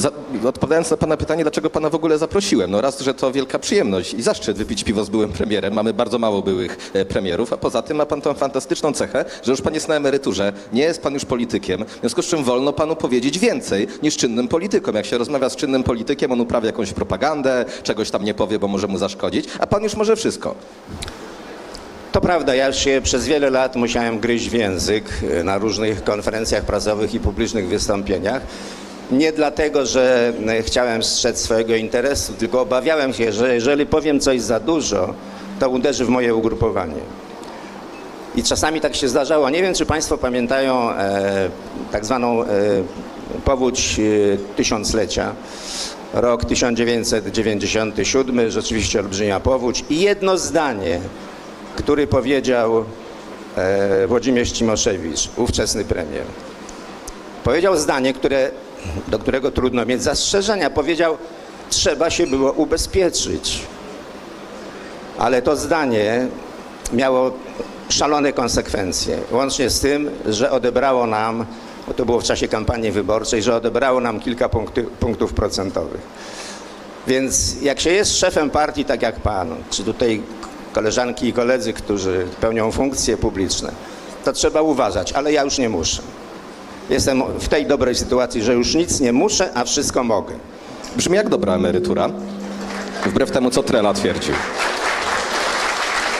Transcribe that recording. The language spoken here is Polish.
Za, odpowiadając na pana pytanie, dlaczego pana w ogóle zaprosiłem? No raz, że to wielka przyjemność i zaszczyt wypić piwo z byłym premierem. Mamy bardzo mało byłych e, premierów, a poza tym ma pan tą fantastyczną cechę, że już pan jest na emeryturze, nie jest pan już politykiem, w związku z czym wolno panu powiedzieć więcej niż czynnym politykom. Jak się rozmawia z czynnym politykiem, on uprawia jakąś propagandę, czegoś tam nie powie, bo może mu zaszkodzić, a pan już może wszystko. To prawda, ja się przez wiele lat musiałem gryźć w język e, na różnych konferencjach prasowych i publicznych wystąpieniach. Nie dlatego, że e, chciałem strzec swojego interesu, tylko obawiałem się, że jeżeli powiem coś za dużo, to uderzy w moje ugrupowanie. I czasami tak się zdarzało. Nie wiem, czy Państwo pamiętają e, tak zwaną e, powódź e, tysiąclecia. Rok 1997, rzeczywiście olbrzymia powódź. I jedno zdanie, który powiedział e, Włodzimierz Cimoszewicz, ówczesny premier. Powiedział zdanie, które, do którego trudno mieć zastrzeżenia. Powiedział, trzeba się było ubezpieczyć. Ale to zdanie miało szalone konsekwencje, łącznie z tym, że odebrało nam, bo to było w czasie kampanii wyborczej, że odebrało nam kilka punkty, punktów procentowych. Więc jak się jest szefem partii, tak jak pan, czy tutaj koleżanki i koledzy, którzy pełnią funkcje publiczne, to trzeba uważać, ale ja już nie muszę. Jestem w tej dobrej sytuacji, że już nic nie muszę, a wszystko mogę. Brzmi jak dobra emerytura, wbrew temu, co Trela twierdził.